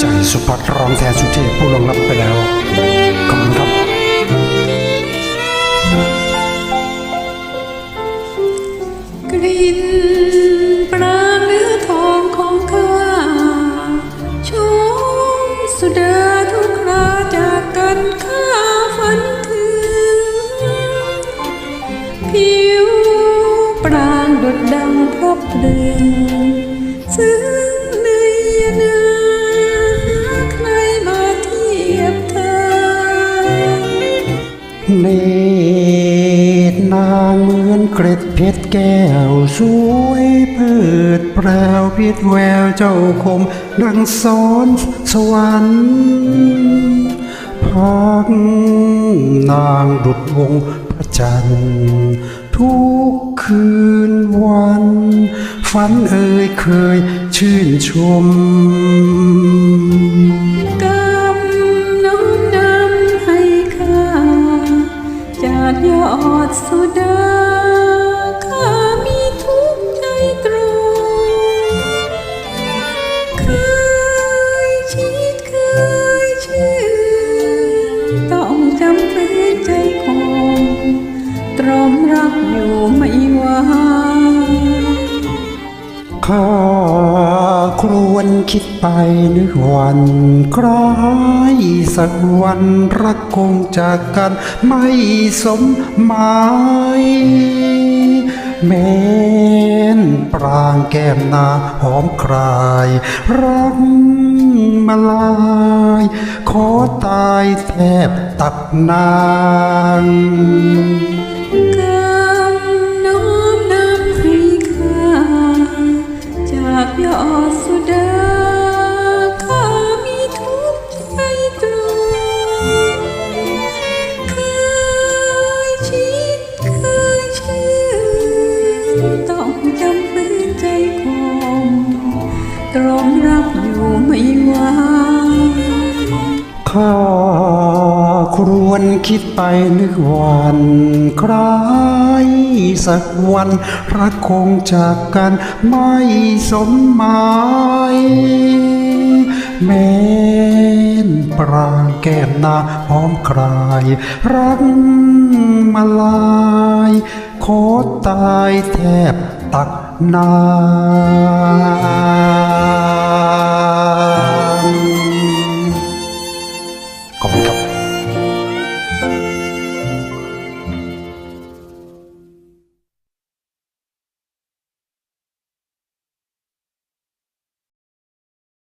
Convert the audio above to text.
ใจสุภัทรร้องแทนสุเทพผู้ลงลับไปแล้ว ขอบคุณครับกลิ่นปรางเนื้อทองของข้าชมสุดาทุกคราจากกันข้าฝันถึง ผิวปรางดดดังพรับเลืองซึ่ง ตนางเหมือนเกร็ดเพชรแก้วสวยเพิดแปรวพิดแววเจ้าคมดังสอนสวรรค์พักนางดุดวงพระจันทร์ทุกคืนวัน ฝันเอ่ยเคยชื่นชม อดสุดาข้ามีทุกข์ใจตรงเคยชิดเคยชื่อ ต้องจำฝืนใจคง ตรอมรักอยู่ไม่ไหวข้า ครวรคิดไปนึกวันคล้ายสักวันรักคงจากกันไม่สมหมายแม้นปรางแก้มนาหอมคลาย รักมาลาย ขอตายแทบตักนาง มรักอยู่ไม่ไหวข้าควรคิดไปนึกวันใคล้ายสักวันรักคงจากกันไม่สมหมายแม้นปรางแก้มนาหอมคลาย รักมาลายขอตายแทบตักนา